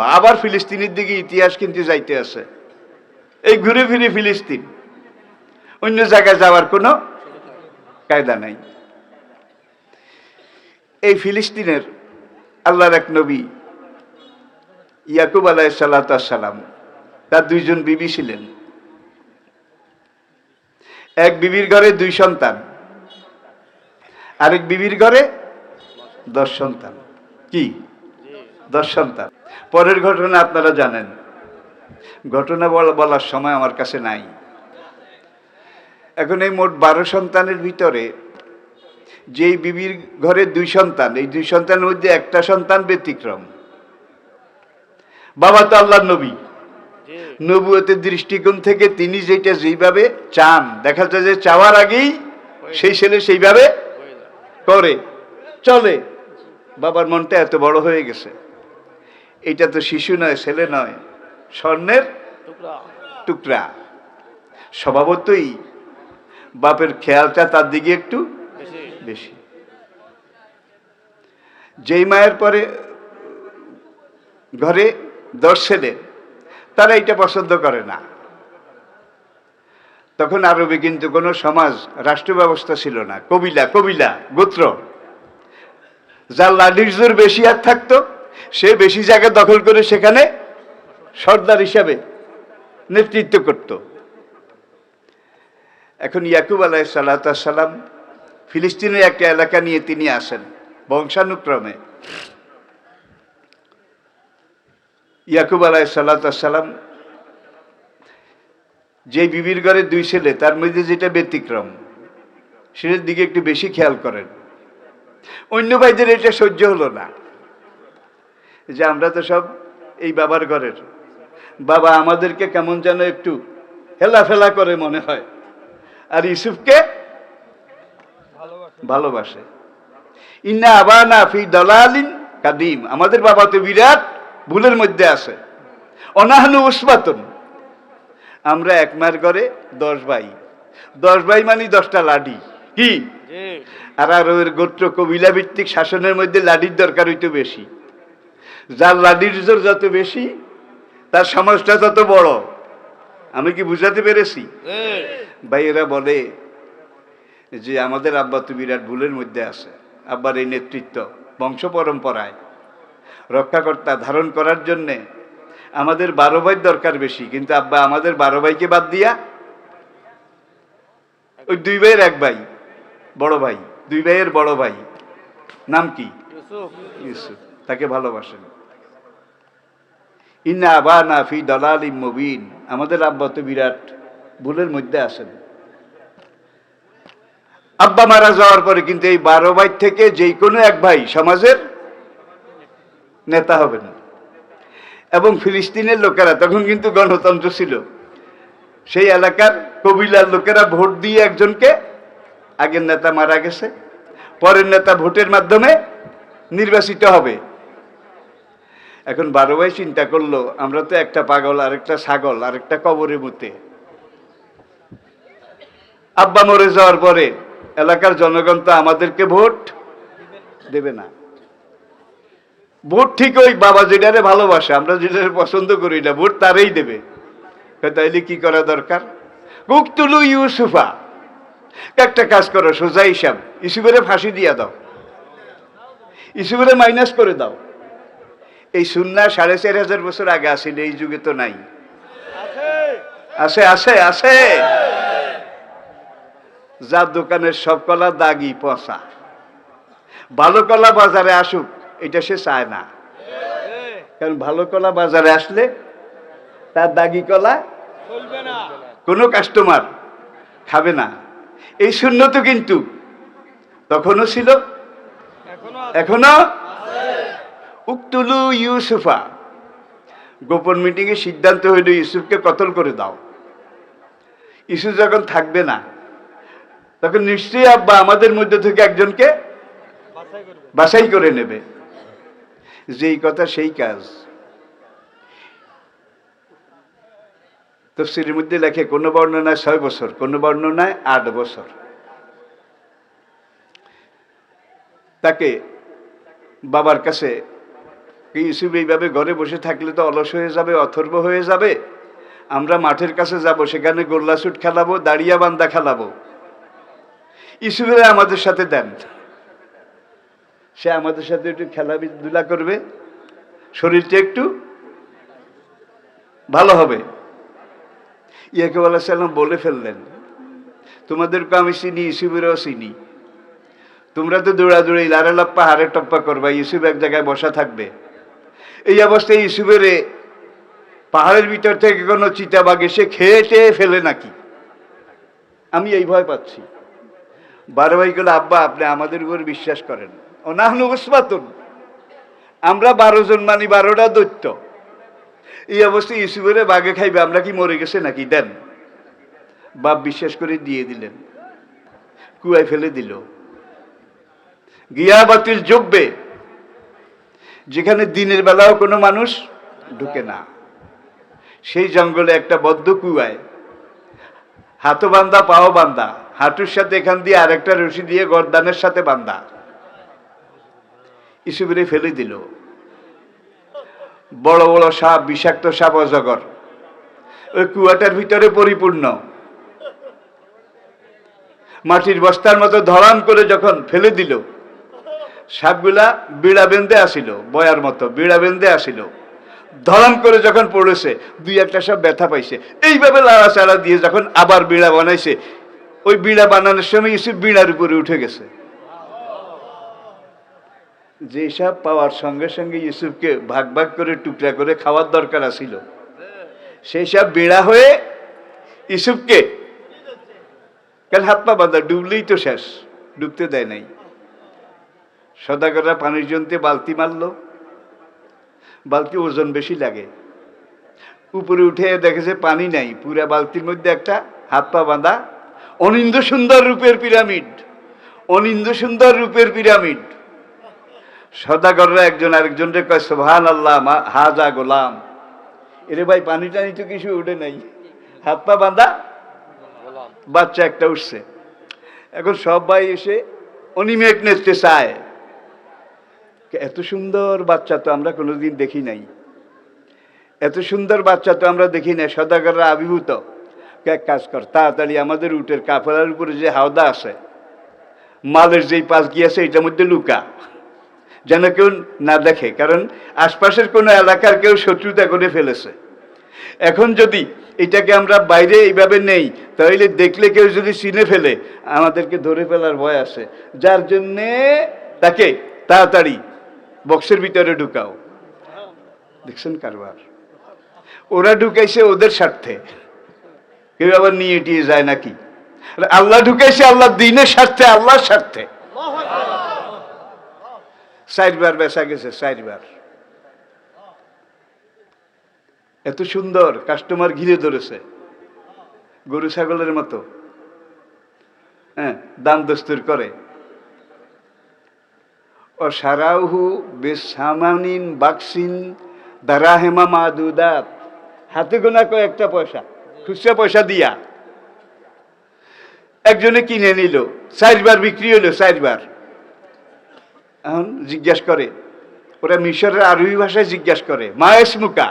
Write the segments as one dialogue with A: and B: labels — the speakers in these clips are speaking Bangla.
A: লম্বা আবার ফিলিস্তিনের দিকে ইতিহাস কিন্তু যাইতে আছে। এই ঘুরে ফিরে ফিলিস্তিন। অন্য জায়গায় যাওয়ার কোনো কায়দা নাই। এই ফিলিস্তিনের আল্লাহর এক নবী ইয়াকুব আলাহ সাল্লাম তার দুইজন বিবি ছিলেন। এক বিবির ঘরে দুই সন্তান, আরেক বিবির ঘরে দশ সন্তান। কি? দশ সন্তান। পরের ঘটনা আপনারা জানেন। ঘটনা বলার সময় আমার কাছে নাই। এখন এই মোট বারো সন্তানের ভিতরে যেই বিবির ঘরে দুই সন্তান এই দুই সন্তানের মধ্যে একটা সন্তান ব্যতিক্রম। বাবা তো আল্লাহ নবী। নবুয়তের দৃষ্টিকোণ থেকে তিনি যেটা যেইভাবে চান দেখা যায় যে চাওয়ার আগেই সেই ছেলে সেইভাবে করে চলে। বাবার মনটা এত বড় হয়ে গেছে। এটা তো শিশু নয় ছেলে নয় স্বর্ণের টুকরা। স্বভাবতই বাপের খেয়ালটা তার দিকে একটু বেশি। যেই মায়ের পরে ঘরে দশ ছেলে তারা এটা পছন্দ করে না। তখন আরবে কিন্তু কোনো সমাজ রাষ্ট্র ব্যবস্থা ছিল না। কবিলা কবিলা গোত্র। যার লাঠির জোর বেশি আর থাকতো সে বেশি জায়গা দখল করে সেখানে সর্দার হিসাবে নেতৃত্ব করত। এখন ইয়াকুব আলাহ সাল্লাম ফিলিস্তিনের একটা এলাকা নিয়ে তিনি আসেন, বংশানুক্রমে। ইয়াকুব আলাহ সাল্লাম যে বিবির ঘরে দুই ছেলে, তার মধ্যে যেটা ব্যতিক্রম, সেটার দিকে একটু বেশি খেয়াল করেন। অন্য ভাইদের এটা সহ্য হলো না। যে আমরা তো সব এই বাবার ঘরের। বাবা আমাদেরকে কেমন যেন একটু হেলাফেলা করে মনে হয়। আর ইউসুফকে ভালোবাসে। ইন্না আবানা ফি দলালিন কাদিম। আমাদের বাবা তো বিরাট ভুলের মধ্যে আছে। অনাহানু উসবাতন। আমরা এক মার ঘরে দশ ভাই। দশ ভাই মানে দশটা লাডি। কি? আর আর ওর গোত্র কবিলা ভিত্তিক শাসনের মধ্যে লাডির দরকার হইতো বেশি। যার লাডির জোর যত বেশি তার সমাজটা তত বড়। আমি কি বুঝাতে পেরেছি? ভাই এরা বলে যে আমাদের আব্বা তো বিরাট ভুলের মধ্যে আছে। আব্বার এই নেতৃত্ব বংশ পরম্পরায় রক্ষাকর্তা ধারণ করার জন্যে আমাদের বারো ভাইয়ের দরকার বেশি। কিন্তু আব্বা আমাদের বারো ভাইকে বাদ দিয়া ওই দুই ভাইয়ের এক ভাই বড় ভাই দুই ভাইয়ের বড় ভাই। নাম কি? ইউসুফ। তাকে ভালোবাসেন। ইন্না আবা না ফি দলাল মুবিন। আমাদের আব্বা তো বিরাট ভুলের মধ্যে আসেন আব্বা মারা যাওয়ার পরে কিন্তু এই বারো ভাই থেকে যেই কোনো এক ভাই সমাজের নেতা হবেন। এবং ফিলিস্তিনের লোকেরা, তখন কিন্তু গণতন্ত্র ছিল। সেই এলাকার কবিলার লোকেরা ভোট দিয়ে একজনকে আগের নেতা মারা গেছে, পরের নেতা ভোটের মাধ্যমে নির্বাচিত হবে। এখন বারো ভাই চিন্তা করল, আমরা তো একটা পাগল, আরেকটা ছাগল, আরেকটা কবরে মুতে আব্বা মরে যাওয়ার পরে এলাকার জনগণ তো আমাদেরকে ভোট দেবে না। ভোট ঠিক ওই বাবা যেটারে ভালোবাসে, আমরা যেটারে পছন্দ করি না, ভোট তারই দেবে। তাইলে কি করা দরকার? কুকতুলু ইউসুফা, একটা কাজ করো, সোজা হিসাব ইসুফের ফাঁসি দিয়া দাও। ইসুফের মাইনাস করে দাও। এই সুন্না সাড়ে চার হাজার বছর আগে আসিল এই যুগে তো নাই। আছে আছে আছে। যার দোকানের সব কলা দাগি পচা। ভালো কলা বাজারে আসুক এটা সে চায় না। কারণ ভালো কলা বাজারে আসলে তার দাগি কলা কোনো কাস্টমার খাবে না। এই শূন্য তো কিন্তু তখনও ছিল এখনও উক্তুলু ইউসুফা। গোপন মিটিংয়ে সিদ্ধান্ত হইল ইউসুফকে কতল করে দাও। ইউসুফ যখন থাকবে না, তখন নিশ্চয়ই আব্বা আমাদের মধ্যে থেকে একজনকে বাছাই করে নেবে। যেই কথা, সেই কাজ। তফসিলের মধ্যে লেখে, কোনো বর্ণনায় ছয় বছর, কোনো বর্ণনায় আট বছর। তাকে বাবার কাছে ইউসুফ এইভাবে ঘরে বসে থাকলে তো অলস হয়ে যাবে, অথর্ব হয়ে যাবে। আমরা মাঠের কাছে যাব, সেখানে গোল্লা শুট খেলাবো, দাঁড়িয়া বান্দা খেলাবো। ইউসুফেরা আমাদের সাথে দেন। সে আমাদের সাথে একটু খেলাধুলা করবে। শরীরটা একটু ভালো হবে। ইয়াকুব আলাহ সাল্লাম বলে ফেললেন, তোমাদেরকে আমি চিনি ইউসুফেরও চিনি। তোমরা তো দৌড়াদৌড়ি, লারালাপ্পা হারে টপ্পা করবা ইউসুফ এক জায়গায় বসা থাকবে। এই অবস্থায় ইউসুফের পাহাড়ের ভিতর থেকে কোনো চিতাবাগ এসে খেয়ে টেয়ে ফেলে নাকি? আমি এই ভয় পাচ্ছি। বারো ভাই গেলে আব্বা, আপনি আমাদের উপর বিশ্বাস করেন। অনাহনু উসমাতুন আমরা বারো জন মানি বারোটা দৈত্য। এই অবস্থায় ইউসুফের বাঘে খাইবে, আমরা কি মরে গেছে নাকি? দেন। বাপ বিশ্বাস করে দিয়ে দিলেন। কুয়ায় ফেলে দিল। গিয়া বাতিল জব্বে যেখানে দিনের বেলাও কোনো মানুষ ঢুকে না। সেই জঙ্গলে একটা বদ্ধ কুয়ায় হাতও বান্দা, পাও বান্ধা হাঁটুর সাথে এখান দিয়ে আরেকটা রশি দিয়ে গরদানের সাথে বান্দা। ইসুবিরে ফেলে দিল। বড় বড় সাপ, বিষাক্ত সাপ, অজগর। ওই কুয়াটার ভিতরে পরিপূর্ণ। মাটির বস্তার মতো ধরান করে যখন ফেলে দিল সাপগুলা বিড়া বেঁধে আসিল, বয়ার মতো বিড়া বেঁধে আসিল। ধরান করে যখন পড়েছে, দুই একটা সব ব্যথা পাইছে। এইভাবে লাড়াচাড়া দিয়ে যখন আবার বিড়া বানাইছে, ওই বিড়া বানানোর সময় ইসুফ বিড়ার উপরে উঠে গেছে। যে সব পাওয়ার সঙ্গে সঙ্গে ইউসুফকে ভাগ ভাগ করে টুকরা করে খাওয়ার দরকার আছিল। সেই সব বেড়া হয়ে ইউসুফকে কাল হাত পা বাঁধা, ডুবলেই তো শেষ, ডুবতে দেয় নাই। সদাগররা পানির জন্যে বালতি মারলো। বালতি ওজন বেশি লাগে। উপরে উঠে দেখেছে পানি নাই, পুরা বালতির মধ্যে একটা হাত পা বাঁধা। অনিন্দ সুন্দর রূপের পিরামিড, অনিন্দ সুন্দর রূপের পিরামিড। সদাগররা একজন আরেকজনকে কয় সোহান আল্লাহ হাজা গোলাম। এরে ভাই, পানি টানি তো কিছু উঠে নাই। হাত পা বাঁধা, বাচ্চা একটা উঠছে। এখন সব ভাই এসে অনিমেক নেচতে চায়। এত সুন্দর বাচ্চা তো আমরা কোনোদিন দেখি নাই। এত সুন্দর বাচ্চা তো আমরা দেখি নাই, সদাগররা আবির্ভূত। এক কাজ কর, তাড়াতাড়ি আমাদের উটের কাপড়ার উপরে যে হাওদা আছে, মালের যেই পাশ গিয়েছে এটার মধ্যে লুকা। যেন কেউ না দেখে, কারণ আশপাশের কোনো এলাকার কেউ শত্রুতা করে ফেলেছে। এখন যদি এটাকে আমরা বাইরে এইভাবে নেই, তাহলে দেখলে কেউ যদি চিনে ফেলে, আমাদেরকে ধরে ফেলার ভয় আছে। যার জন্যে তাকে তাড়াতাড়ি বক্সের ভিতরে ঢুকাও। দেখছেন কারবার? ওরা ঢুকাইছে ওদের স্বার্থে। কেউ আবার নিয়ে টিয়ে যায় নাকি? আল্লাহ ঢুকাইছে আল্লাহ দিনের স্বার্থে, আল্লাহর স্বার্থে। চারবার বেচা গেছে, চারবার। এত সুন্দর কাস্টমার ঘিরে ধরেছে। গরু ছাগলের মতো। হ্যাঁ দাম দস্তুর করে। ও সারাউহু বেসামানিন বাক্সিন দারাহেমা মাদুদাত। হাতে গোনা কয়েকটা পয়সা, খুচরা পয়সা দিয়া। একজনে কিনে নিল, চারবার বিক্রি হলো চারবার। এখন জিজ্ঞাসা করে, ওরা মিশরের আরবি ভাষায় জিজ্ঞাসা করে মায়েস মুকা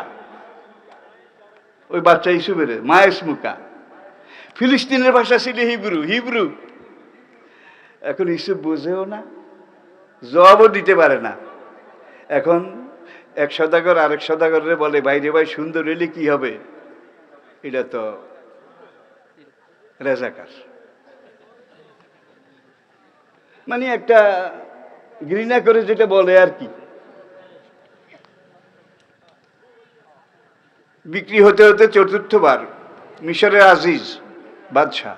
A: ওই বাচ্চা ইসুবের মায়েস মুকা ফিলিস্তিনের ভাষা ছিল হিব্রু হিব্রু। এখন ইসুফ বোঝেও না। জবাবও দিতে পারে না। এখন এক সদাগর আরেক সদাগরে বলে বাইরে ভাই, সুন্দর এলে কি হবে? এটা তো রেজাকার। মানে একটা ঘৃণা করে যেটা বলে আর কি। বিক্রি হতে হতে চতুর্থবার মিশরের আজিজ বাদশাহ,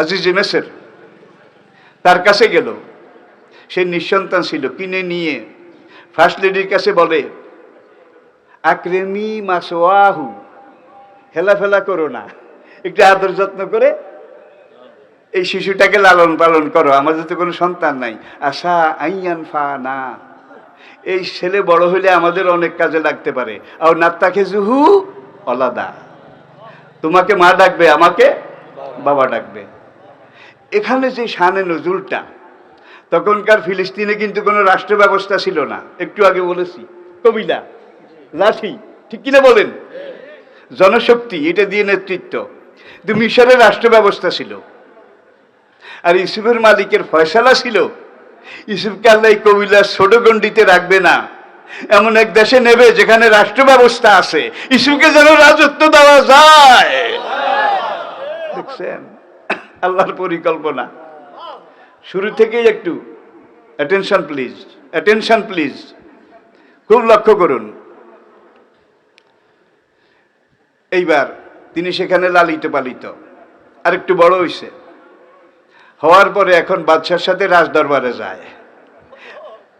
A: আজিজ মেসের তার কাছে গেল। সে নিঃসন্তান ছিল, কিনে নিয়ে। ফার্স্ট লেডির কাছে বলে, আক্রেমি মাসোয়াহু হেলাফেলা করো না। একটু আদর যত্ন করে এই শিশুটাকে লালন পালন করো আমাদের তো কোনো সন্তান নাই। আশা আইয়ান ফা না। এই ছেলে বড় হলে আমাদের অনেক কাজে লাগতে পারে। আর নাত্তা খেজুহু অলাদা তোমাকে মা ডাকবে, আমাকে বাবা ডাকবে। এখানে যে শানে নজরুলটা তখনকার ফিলিস্তিনে কিন্তু কোনো রাষ্ট্র ব্যবস্থা ছিল না। একটু আগে বলেছি, কবিলা, লাঠি, ঠিক কিনা বলেন? জনশক্তি, এটা দিয়ে নেতৃত্ব। কিন্তু মিশরের রাষ্ট্র ব্যবস্থা ছিল। আর ইউসুফের মালিকের ফয়সালা ছিল ইউসুফকে আল্লাহ কবিলা ছোট গণ্ডিতে রাখবে না। এমন এক দেশে নেবে যেখানে রাষ্ট্র ব্যবস্থা আছে। ইসুকে যেন রাজত্ব দেওয়া যায়। দেখছেন? আল্লাহর পরিকল্পনা। শুরু থেকেই একটু অ্যাটেনশন প্লিজ অ্যাটেনশন প্লিজ খুব লক্ষ্য করুন। এইবার তিনি সেখানে লালিত পালিত আর একটু বড় হইছে। হওয়ার পরে এখন বাদশার সাথে রাজদরবারে যায়।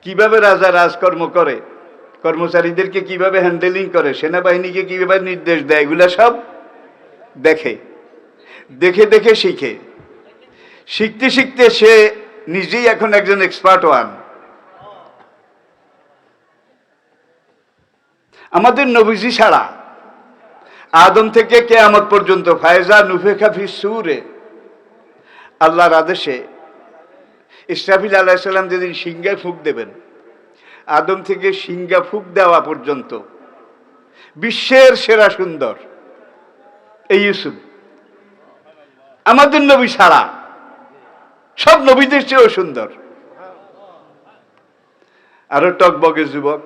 A: কীভাবে রাজা রাজকর্ম করে, কর্মচারীদেরকে কীভাবে হ্যান্ডেলিং করে, সেনাবাহিনীকে কীভাবে নির্দেশ দেয়, এগুলা সব দেখে দেখে দেখে শিখে। শিখতে শিখতে সে নিজেই এখন একজন এক্সপার্ট ওয়ান আমাদের নবীজি ছাড়া আদম থেকে কেয়ামত পর্যন্ত ফায়জা নুফেখা ফি সুরে, আল্লাহর আদেশে ইসরাফিল আলাইসাল্লাম যেদিন সিংহায় ফুক দেবেন, আদম থেকে সিংহা ফুক দেওয়া পর্যন্ত বিশ্বের সেরা সুন্দর, এই ইউসুফ। আমাদের নবী ছাড়া সব নবীদের চেয়েও সুন্দর। আরও টকবগে যুবক।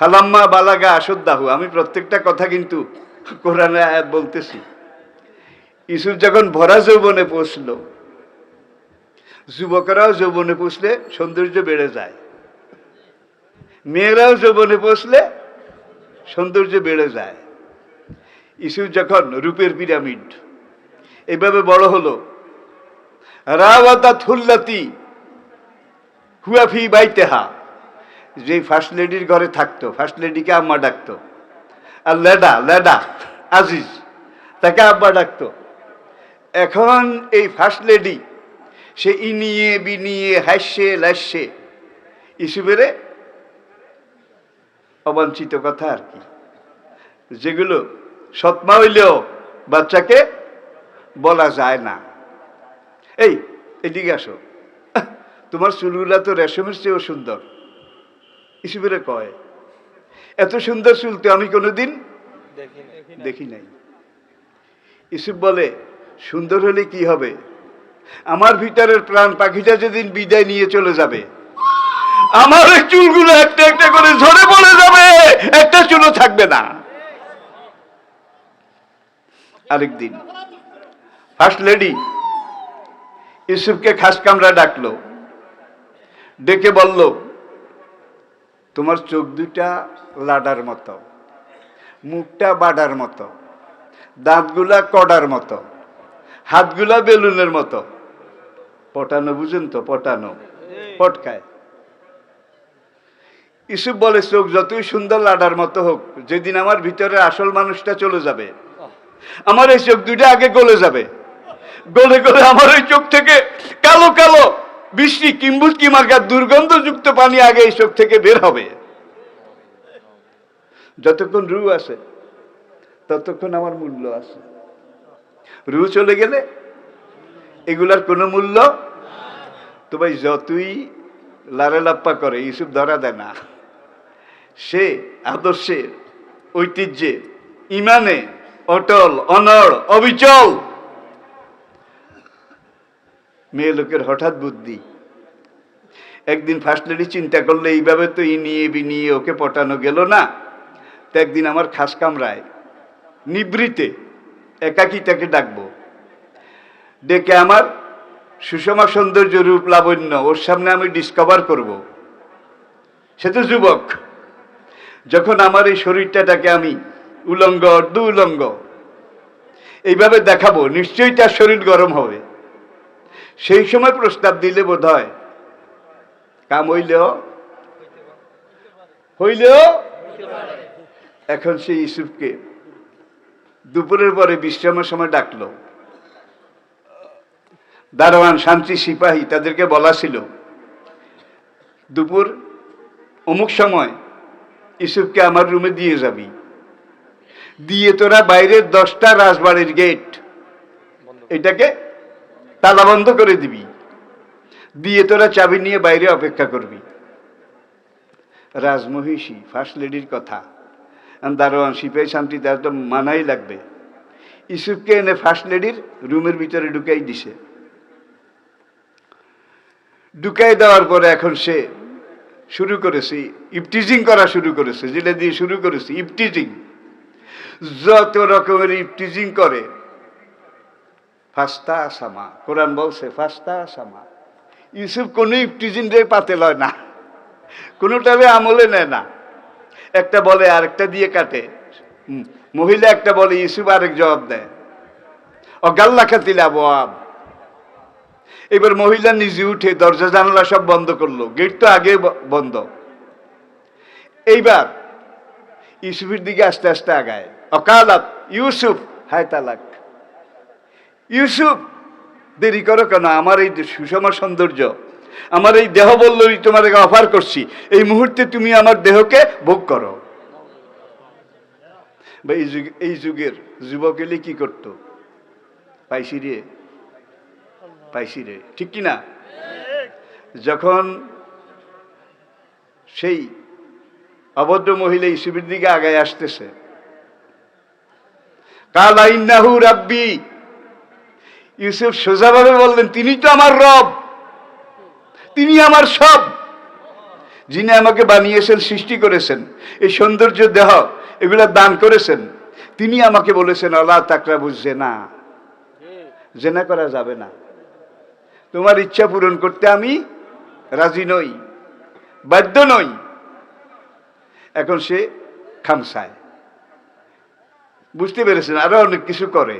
A: হালাম্মা বালাগা আসদ্দাহু আমি প্রত্যেকটা কথা কিন্তু কোরআনে আয়াত বলতেছি। ইসুফ যখন ভরা যৌবনে পৌঁছল, যুবকরাও যৌবনে পৌঁছলে সৌন্দর্য বেড়ে যায়। মেয়েরাও যৌবনে পৌঁছলে সৌন্দর্য বেড়ে যায়। ইসুফ যখন রূপের পিরামিড, এভাবে বড় হলো রাওয়াতা থুল্লাতি হুয়াফি বাইতেহা। যে ফার্স্ট লেডির ঘরে থাকতো, ফার্স্ট লেডিকে আম্মা ডাকতো। আর লেডা লেডা, আজিজ, তাকে আব্বা ডাকতো। এখন এই ফার্স্ট লেডি, সে ইনিয়ে, বিনিয়ে, হাস্যে, লাস্যে ইসুবেরে অবাঞ্ছিত কথা আর কি। যেগুলো সৎমা হইলেও বাচ্চাকে বলা যায় না। এই, এদিকে আসো। তোমার চুলগুলা তো রেশমের চেয়েও সুন্দর। ইসুবেরে কয়, এত সুন্দর চুল তো আমি কোনোদিন দেখি নাই। ইসুফ বলে, সুন্দর হলে কি হবে? আমার ভিতরের প্রাণ পাখিটা যেদিন বিদায় নিয়ে চলে যাবে, আমার এই চুলগুলো একটা একটা করে ঝরে পড়ে যাবে, একটা চুলও থাকবে না। আরেকদিন, ফার্স্ট লেডি ইউসুফকে খাস কামরা ডাকলো। ডেকে বলল, তোমার চোখ দুটা লাডার মতো, মুখটা বাডার মতো, দাঁতগুলা কডার মতো, হাতগুলা বেলুনের মতো। পটানো বুঝেন তো, পটানো, পটকায়। ইসুফ বলে, চোখ যতই সুন্দর লাডার মতো হোক, যেদিন আমার ভিতরে আসল মানুষটা চলে যাবে, আমার এই চোখ দুইটা আগে গলে যাবে। গলে গলে আমার ওই চোখ থেকে কালো কালো বৃষ্টি কিম্বুত কি মার্কার দুর্গন্ধযুক্ত পানি আগে এই চোখ থেকে বের হবে। যতক্ষণ রু আছে, ততক্ষণ আমার মূল্য আছে। রু চলে গেলে এগুলার কোনো মূল্য? তো ভাই যতই লারে লাপ্পা করে ইসুফ ধরা দেয় না। সে আদর্শের ঐতিহ্যে, ইমানে, অটল, অনড়, অবিচল মেয়ে লোকের হঠাৎ বুদ্ধি। একদিন ফার্স্ট লেডি চিন্তা করলে, এইভাবে তো ই নিয়ে বি নিয়ে ওকে পটানো গেল না? তো একদিন আমার খাস কামরায়, নিবৃতে একাকি তাকে ডাকবো। ডেকে আমার সুষমা সৌন্দর্য রূপ লাবণ্য, ওর সামনে আমি ডিসকভার করব। সে তো যুবক। যখন আমার এই শরীরটাটাকে আমি উলঙ্গ অর্ধ উলঙ্গ এইভাবে দেখাবো, নিশ্চয়ই তার শরীর গরম হবে। সেই সময় প্রস্তাব দিলে বোধ হয় কাম হইলেও হইলেও এখন সেই ইসুফকে দুপুরের পরে বিশ্রামের সময় ডাকলো। দারোয়ান শান্তি সিপাহী তাদেরকে বলা ছিল দুপুর অমুক সময় ইসুফকে আমার রুমে দিয়ে যাবি। দিয়ে তোরা বাইরের দশটা রাজবাড়ির গেট এটাকে তালা বন্ধ করে দিবি। দিয়ে তোরা চাবি নিয়ে বাইরে অপেক্ষা করবি। রাজমহিষী, ফার্স্ট লেডির কথা। দারোয়ান, সিপাহী শান্তি তার তো মানাই লাগবে। ইসুফকে এনে ফার্স্ট লেডির রুমের ভিতরে ঢুকাই দিছে। ঢুকাই দেওয়ার পরে এখন সে শুরু করেছে, ইপটিজিং করা শুরু করেছে যেটা দিয়ে শুরু করেছে, ইপটিজিং। যত রকমের ইপটিজিং করে ফাস্তা আসামা। কোরআন বলছে, ফাস্তা আসামা। ইউসুফ কোনো ইপটিজিং রে পাতে লয় না। কোনোটাবে আমলে নেয় না। একটা বলে, আরেকটা দিয়ে কাটে। মহিলা একটা বলে, ইউসুফ আরেক জবাব দেয়। ও গাল্লা খাতিলা বাব এবার মহিলা নিজে উঠে দরজা জানলা সব বন্ধ করল। গেট তো আগে বন্ধ। এইবার ইউসুফের দিকে আস্তে আস্তে আগায়। অকালাত ইউসুফ হায় তালাক। ইউসুফ, দেরি করো কেন? আমার এই সুষম সৌন্দর্য, আমার এই দেহ বল্লরি তোমাদেরকে অফার করছি। এই মুহূর্তে তুমি আমার দেহকে ভোগ করো। বা এই যুগ, এই যুগের যুবক এলে কি করতো? পাইছি রে পাইছি রে। ঠিক কি না? যখন সেই অভদ্র মহিলা ইসুফের দিকে আগায় আসতেছে, কাল আইনাহু রাব্বি ইউসুফ সোজাভাবে বললেন তিনি তো আমার রব। তিনি আমার সব। যিনি আমাকে বানিয়েছেন, সৃষ্টি করেছেন, এই সৌন্দর্য দেহ, এগুলো দান করেছেন, তিনি আমাকে বলেছেন, আল্লাহ তাকরা বুঝছে না জেনা করা যাবে না। তোমার ইচ্ছা পূরণ করতে আমি রাজি নই, বাধ্য নই। এখন সে খামসায়। বুঝতে পেরেছেন, আরও অনেক কিছু করে।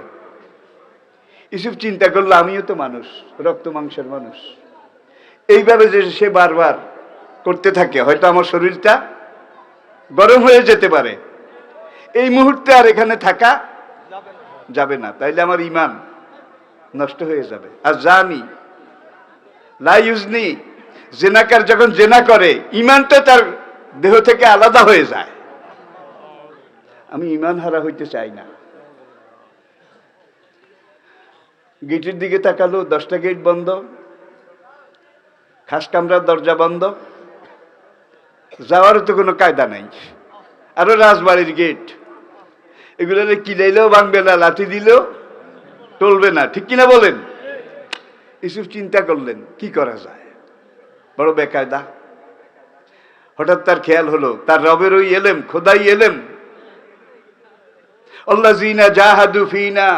A: ইসুফ চিন্তা করল, আমিও তো মানুষ, রক্ত মাংসের মানুষ। এইভাবে যে সে বারবার করতে থাকে, হয়তো আমার শরীরটা গরম হয়ে যেতে পারে। এই মুহূর্তে আর এখানে থাকা যাবে না, তাইলে আমার ইমান নষ্ট হয়ে যাবে। আর জানি লাইউজনি জেনাকার যখন জেনা করে ইমানটা তার দেহ থেকে আলাদা হয়ে যায়। আমি ইমান হারা হইতে চাই না। গেটের দিকে তাকালো, দশটা গেট বন্ধ, খাস কামরার দরজা বন্ধ। যাওয়ারও তো কোনো কায়দা নাই, আরও রাজবাড়ির গেট। এগুলো কিলাইলেও ভাঙবে না লাঠি দিলেও টলবে না, ঠিক কিনা বলেন? ইসুফ চিন্তা করলেন, কি করা যায়? বড় বেকায়দা। হঠাৎ তার খেয়াল হলো, তার রবের ওই এলেম, খোদাই এলেম। আল্লাহ জিনা জাহাদু ফিনা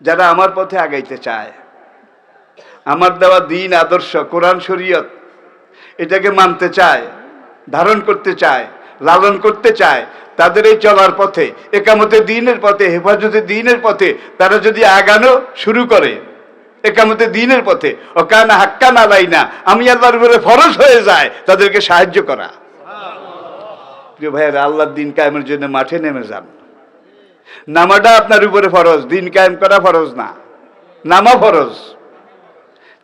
A: যারা আমার পথে আগাইতে চায়, আমার দেওয়া দিন, আদর্শ, কোরআন, শরীয়ত, এটাকে মানতে চায়, ধারণ করতে চায়, লালন করতে চায়, তাদের এই চলার পথে, একামতে দিনের পথে, হেফাজতে দিনের পথে, তারা যদি আগানো শুরু করে, একামতে দিনের পথে ও কানা হাক্কান আলাইনা, আমি আল্লাহর উপরে ফরজ হয়ে যায়, তাদেরকে সাহায্য করা। প্রিয় ভাইয়ের আল্লাহর দিন কায়েমের জন্য মাঠে নেমে যান। নামাটা আপনার উপরে ফরজ, দিন কায়েম করা ফরজ না। নামা ফরজ।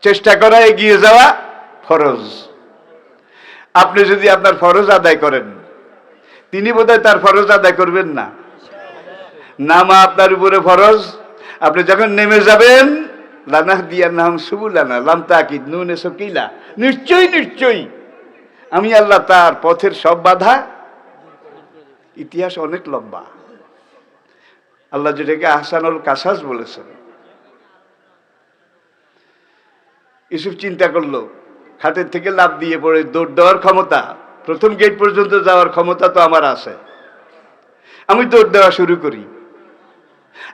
A: চেষ্টা করা এগিয়ে যাওয়া ফরজ। আপনি যদি আপনার ফরজ আদায় করেন, তিনি বোধহয় তার ফরজ আদায় করবেন না। নামা আপনার উপরে ফরজ। আপনি যখন নেমে যাবেন লানাহ দিয়ার নাম সুবুলানা, লাম তাকিদ নুন এসব কিলা নিশ্চয়ই নিশ্চয়ই। আমি আল্লাহ তার পথের সব বাধা ইতিহাস অনেক লম্বা। আল্লাহ যেটাকে আহসানুল কাসাস বলেছেন। ইউসুফ চিন্তা করল, খাটের থেকে লাভ দিয়ে পড়ে দৌড় দেওয়ার ক্ষমতা, প্রথম গেট পর্যন্ত যাওয়ার ক্ষমতা তো আমার আছে। আমি দৌড় দেওয়া শুরু করি।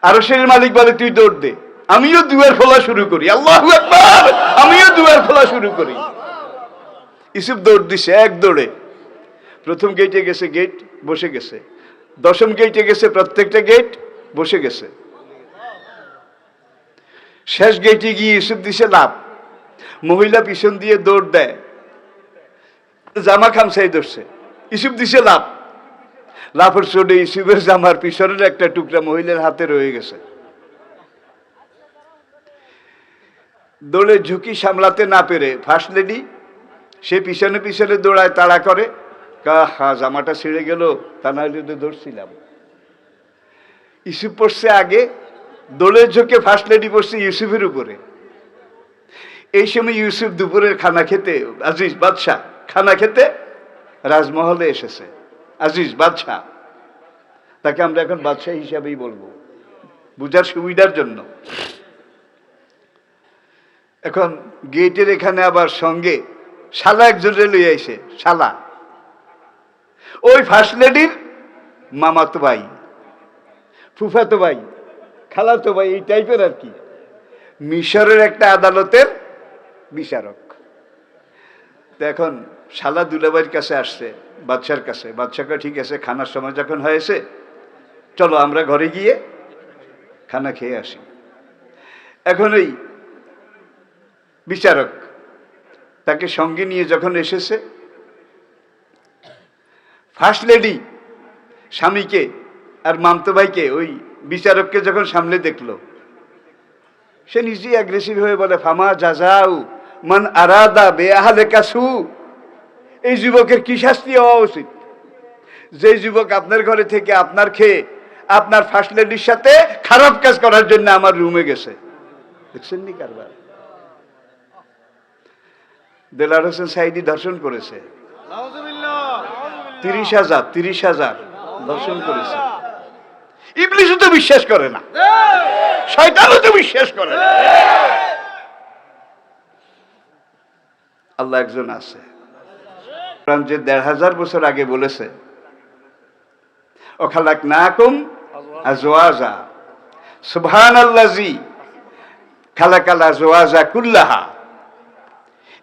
A: আরও সে মালিক বলে, তুই দৌড় দে। আমিও দুয়ার খোলা শুরু করি। আল্লাহ আমিও দুয়ার খোলা শুরু করি। ইসুফ দৌড় দিছে এক দৌড়ে। প্রথম গেটে গেছে গেট বসে গেছে। দশম গেটে গেছে প্রত্যেকটা গেট বসে গেছে। শেষ গেটে গিয়ে ইউসুফ দিছে লাভ মহিলা পিছন দিয়ে দৌড় দেয়। জামা খামসাই ধরছে। ইসুফ দিছে লাভ লাফের চোটে ইসুফের জামার পিছনের একটা টুকরা মহিলার হাতে রয়ে গেছে। দৌড়ে ঝুঁকি সামলাতে না পেরে ফার্স্ট লেডি সে পিছনে পিছনে দৌড়ায়, তাড়া করে। কা হা জামাটা ছিঁড়ে গেল, তা নাহলে তো ধরছিলাম। ইসুফ পড়ছে আগে দোলের ঝোঁকে ফার্স্ট লেডি পড়ছে ইউসুফের উপরে। এই সময় ইউসুফ দুপুরের খানা খেতে, আজিজ বাদশাহ, খানা খেতে রাজমহলে এসেছে। আজিজ বাদশাহ, তাকে আমরা এখন বাদশাহ হিসাবেই বলব। বুঝার সুবিধার জন্য। এখন গেটের এখানে আবার সঙ্গে শালা একজন লইয়া আইছে, শালা। ওই ফার্স্ট লেডির মামাতো ভাই, ফুফাতো ভাই, খালাতো ভাই, এই টাইপের আর কি। মিশরের একটা আদালতের বিচারক। এখন শালা দুলাবাইয়ের কাছে আসছে, বাদশার কাছে। বাদশাকে ঠিক আছে, খানার সময় যখন হয়েছে, চলো আমরা ঘরে গিয়ে খানা খেয়ে আসি। এখন ওই বিচারক তাকে সঙ্গে নিয়ে যখন এসেছে ফার্স্ট লেডি স্বামীকে আর মামতো ভাইকে, ওই বিচারককে যখন সামনে দেখল, সে নিজেই অ্যাগ্রেসিভ হয়ে বলে, ফামা যাজাউ মান আরাদা বেআহালে কাসু এই যুবকের কি শাস্তি হওয়া উচিত? যে যুবক আপনার ঘরে থেকে আপনার খেয়ে, আপনার ফার্স্ট লেডির সাথে খারাপ কাজ করার জন্য আমার রুমে গেছে। দেখছেন নি কারবার? দেলার হোসেন সাইদি ধর্ষণ করেছে। তিরিশ হাজার তিরিশ হাজার ধর্ষণ করেছে। ইবলিশও তো বিশ্বাস করে না। শয়তানও তো বিশ্বাস করে না। আল্লাহ একজন আছে। যে দেড় হাজার বছর আগে বলেছে ওখালাক না কুম আজওয়াজা। সুবহান আল্লাজি খালাকাল আজওয়াজা কুল্লাহা।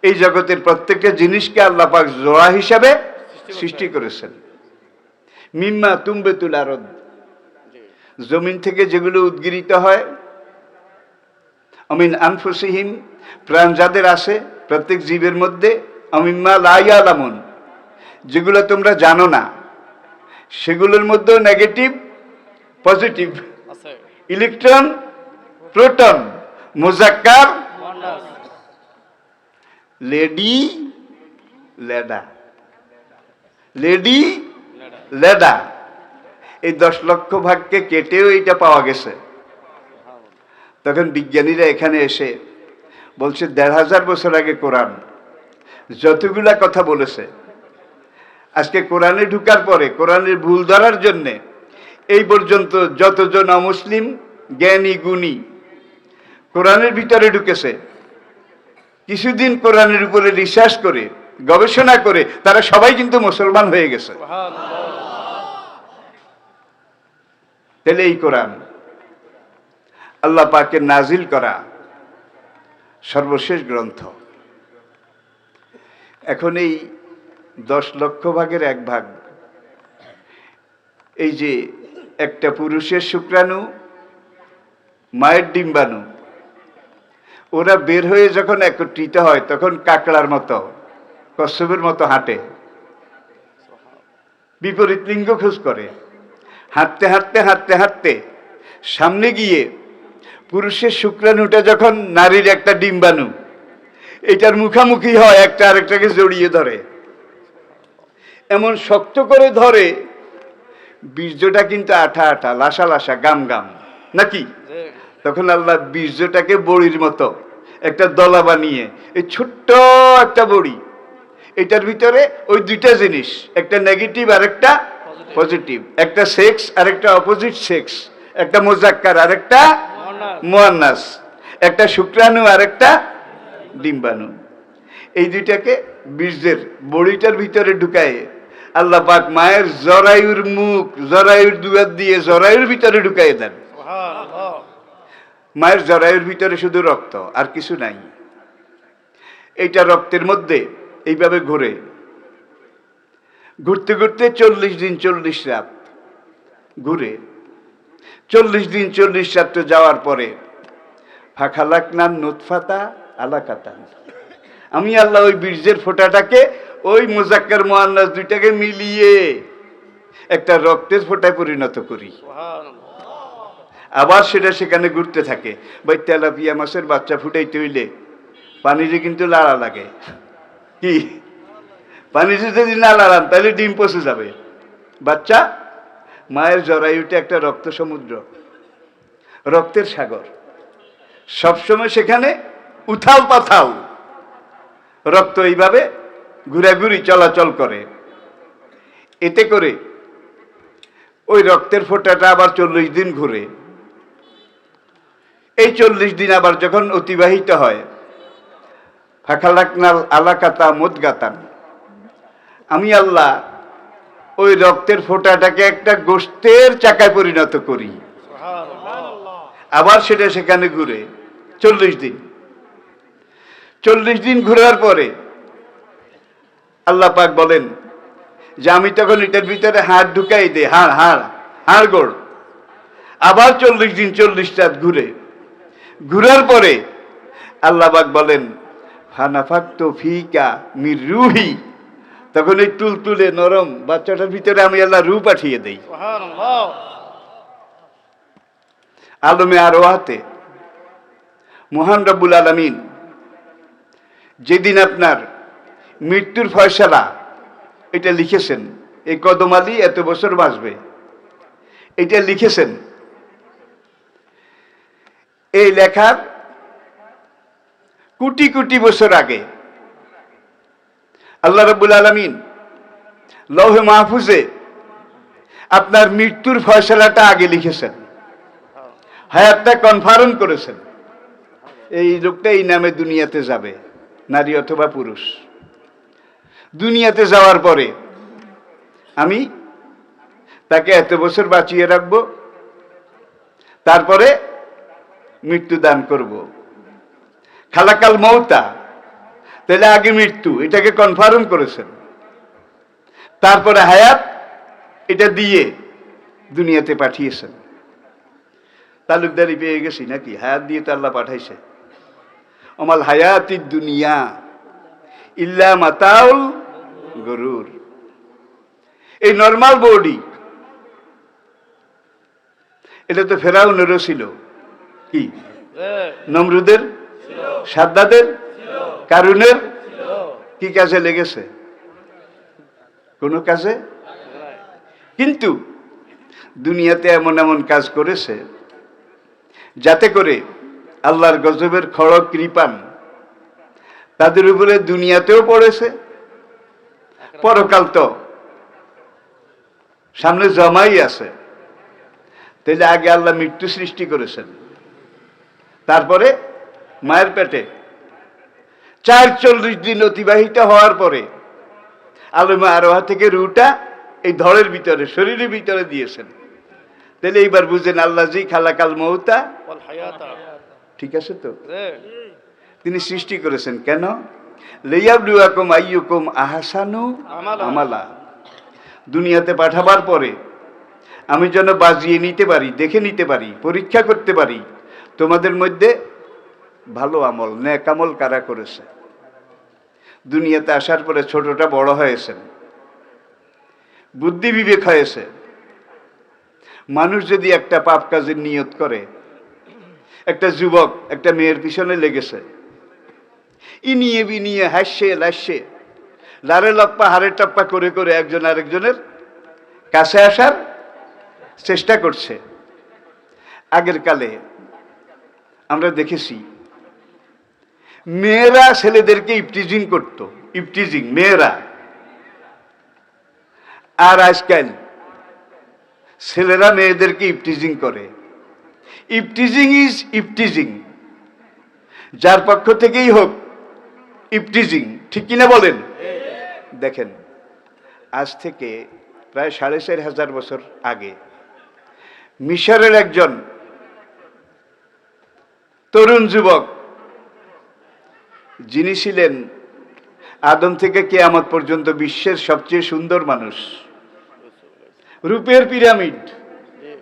A: এই জগতের প্রত্যেকটা জিনিসকে আল্লাহ পাক জোড়া হিসাবে সৃষ্টি করেছেন। মিম্মা তুমবে তুলারদ জমিন থেকে যেগুলো উদ্গিরিত হয় অমিন আনফুসিহিম প্রাণ যাদের আছে প্রত্যেক জীবের মধ্যে অমিম্মা লাইয়ালামুন যেগুলো তোমরা জানো না সেগুলোর মধ্যেও নেগেটিভ পজিটিভ ইলেকট্রন প্রোটন মোজাক্কার লেডি লেডা। লেডি, লেডা। এই দশ লক্ষ ভাগকে কেটেও এটা পাওয়া গেছে। তখন বিজ্ঞানীরা এখানে এসে বলছে, দেড় হাজার বছর আগে কোরআন, যতগুলা কথা বলেছে, আজকে কোরআনে ঢুকার পরে, কোরআনের ভুল ধরার জন্যে, এই পর্যন্ত যতজন অমুসলিম, জ্ঞানী, গুণী, কোরআনের ভিতরে ঢুকেছে, কিছুদিন কোরআনের উপরে রিসার্চ করে গবেষণা করে তারা সবাই কিন্তু মুসলমান হয়ে গেছে। তাহলে এই কোরআন আল্লাহ পাকের নাজিল করা সর্বশেষ গ্রন্থ। এখন এই দশ লক্ষ ভাগের এক ভাগ। এই যে একটা পুরুষের শুক্রাণু, মায়ের ডিম্বাণু, ওরা বের হয়ে যখন একত্রিত হয়, তখন কাকড়ার মতো কশ্যপের মতো হাঁটে। বিপরীত লিঙ্গ খোঁজ করে। হাঁটতে হাঁটতে হাঁটতে হাঁটতে সামনে গিয়ে পুরুষের শুক্রাণুটা যখন নারীর একটা ডিম্বাণু এটার মুখামুখি হয় একটা আরেকটাকে জড়িয়ে ধরে। এমন শক্ত করে ধরে বীর্যটা কিন্তু আঠা আঠা লাসা লাসা গাম গাম। নাকি? তখন আল্লাহ বীর্যটাকে বড়ির মতো একটা দলা বানিয়ে এই ছোট্ট একটা বড়ি এটার ভিতরে ওই দুইটা জিনিস একটা নেগেটিভ আর একটা পজিটিভ একটা সেক্স আর একটা অপোজিট সেক্স একটা মোজাক্কার আর একটা মোয়ান্নাস। একটা শুক্রাণু আর একটা ডিম্বাণু। এই দুইটাকে বীর্যের বড়িটার ভিতরে ঢুকায় আল্লাহ পাক মায়ের জরায়ুর মুখ জরায়ুর দুয়ার দিয়ে জরায়ুর ভিতরে ঢুকাই দেন। মায়ের জরায়ুর ভিতরে শুধু রক্ত আর কিছু নাই। এইটা রক্তের মধ্যে এইভাবে ঘুরে। ঘুরতে ঘুরতে চল্লিশ দিন চল্লিশ রাত ঘুরে। চল্লিশ দিন চল্লিশ রাত তো যাওয়ার পরে ফাঁকালাক নান নুৎফাতা আলাকাতান। আমি আল্লাহ ওই বীর্যের ফোঁটাটাকে ওই মোজাক্কার মোয়ান্নাস দুইটাকে মিলিয়ে একটা রক্তের ফোঁটায় পরিণত করি। আবার সেটা সেখানে ঘুরতে থাকে। বা তেলাপিয়া মাছের বাচ্চা ফুটাইতে হইলে পানিতে কিন্তু লাড়া লাগে। কি? পানিতে যদি না লাড়ান তাহলে ডিম পচে যাবে। বাচ্চা, মায়ের জরায়ুটা একটা রক্ত সমুদ্র, রক্তের সাগর। সবসময় সেখানে উথাল পাথাল। রক্ত এইভাবে ঘুরাঘুরি চলাচল করে। এতে করে ওই রক্তের ফোঁটাটা আবার চল্লিশ দিন ঘুরে। এই চল্লিশ দিন আবার যখন অতিবাহিত হয় ফাঁকালাকনাল আলাকাতা মুদগাতান। আমি আল্লাহ ওই রক্তের ফোঁটাটাকে একটা গোস্তের চাকায় পরিণত করি। আবার সেটা সেখানে ঘুরে চল্লিশ দিন। চল্লিশ দিন ঘুরার পরে আল্লাহ পাক বলেন যে আমি তখন এটার ভিতরে হাড় ঢুকাই দে হাড় হাড় হাড় গোড়। আবার চল্লিশ দিন চল্লিশ রাত ঘুরে। ঘুরার পরে আল্লাহ পাক বলেন ফানাফাক তো ফিকা মির রুহি তখন এই তুলতুলে নরম বাচ্চাটার ভিতরে আমি আল্লাহ রু পাঠিয়ে দেই। আলমে আরোহাতে মহান রব্বুল আলমিন যেদিন আপনার মৃত্যুর ফয়সালা এটা লিখেছেন এই কদম আলী এত বছর বাঁচবে। এটা লিখেছেন এই লেখার কোটি কোটি বছর আগে। আল্লাহ রব্বুল আলমিন লৌহে মাহফুজে আপনার মৃত্যুর ফয়সালাটা আগে লিখেছেন। হায়াতটা কনফার্ম করেছেন। এই লোকটা এই নামে দুনিয়াতে যাবে, নারী অথবা পুরুষ। দুনিয়াতে যাওয়ার পরে আমি তাকে এত বছর বাঁচিয়ে রাখব, তারপরে মৃত্যু দান করব। খালাকাল মৌতা তাহলে আগে মৃত্যু এটাকে কনফার্ম করেছেন। তারপরে হায়াত এটা দিয়ে দুনিয়াতে পাঠিয়েছেন। তালুকদারি পেয়ে গেছি নাকি? হায়াত দিয়ে তো আল্লাহ পাঠাইছে। অমাল হায়াতি দুনিয়া ইল্লা মাতাউল গরুর। এই নর্মাল বডি এটা তো ফেরাউনেরও ছিল। কি? নমরুদের? সাদ্দাদের কি কাজে লেগেছে? কোনো কাজে? কিন্তু দুনিয়াতে এমন এমন কাজ করেছে যাতে করে আল্লাহর গজবের খড়ক কৃপান তাদের উপরে দুনিয়াতেও পড়েছে। পরকাল তো সামনে জমাই আছে। তাহলে আগে আল্লাহ মৃত্যু সৃষ্টি করেছেন। তারপরে মায়ের পেটে। চার চল্লিশ দিন অতিবাহিত হওয়ার পরে আলমা আরোহা থেকে রুটা এই ধরের ভিতরে শরীরের ভিতরে দিয়েছেন। তাহলে এইবার বুঝেন আল্লাহ জি খালাকাল মৌতা ঠিক আছে তো? তিনি সৃষ্টি করেছেন কেন? লেয়াবলুয়াকুম আইয়ুকুম আহাসানু
B: আমালা।
A: আমালা। দুনিয়াতে পাঠাবার পরে আমি যেন বাজিয়ে নিতে পারি দেখে নিতে পারি পরীক্ষা করতে পারি তোমাদের মধ্যে ভালো আমল ন্যাক আমল কারা করেছে? দুনিয়াতে আসার পরে ছোটটা বড় হয়েছেন বুদ্ধি বিবেক হয়েছে। মানুষ যদি একটা পাপ কাজের নিয়ত করে, একটা যুবক একটা মেয়ের পিছনে লেগেছে, ইনিয়ে বিনিয়ে হাসছে লাসছে লারে লপ্পা হারে টপ্পা করে করে একজন আরেকজনের কাছে আসার চেষ্টা করছে। আগের কালে আমরা দেখেছি মেয়েরা ছেলেদেরকে ইপটিজিং করত, ইপটিজিং, মেয়েরা। আর আজকাল ছেলেরা মেয়েদেরকে ইপটিজিং করে। Eve teasing is eve teasing. যার পক্ষ থেকেই হোক, ইপটিজিং, ঠিক কিনা বলেন? দেখেন, আজ থেকে প্রায় সাড়ে চার হাজার বছর আগে মিশরের একজন তরুণ যুবক যিনি ছিলেন আদম থেকে কেয়ামত পর্যন্ত বিশ্বের সবচেয়ে সুন্দর মানুষ। রূপের পিরামিড।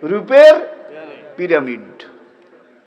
A: রূপের পিরামিড।